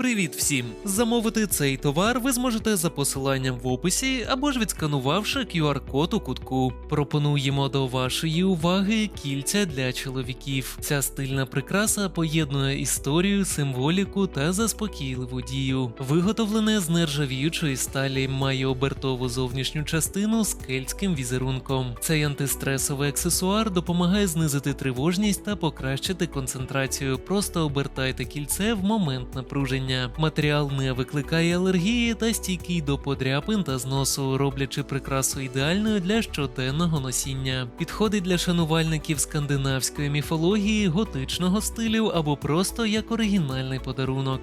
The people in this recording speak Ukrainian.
Привіт всім! Замовити цей товар ви зможете за посиланням в описі або ж відсканувавши QR-код у кутку. Пропонуємо до вашої уваги кільця для чоловіків. Ця стильна прикраса поєднує історію, символіку та заспокійливу дію. Виготовлене з нержавіючої сталі, має обертову зовнішню частину з кельтським візерунком. Цей антистресовий аксесуар допомагає знизити тривожність та покращити концентрацію. Просто обертайте кільце в момент напруження. Матеріал не викликає алергії та стійкий до подряпин та зносу, роблячи прикрасу ідеальною для щоденного носіння. Підходить для шанувальників скандинавської міфології, готичного стилю або просто як оригінальний подарунок.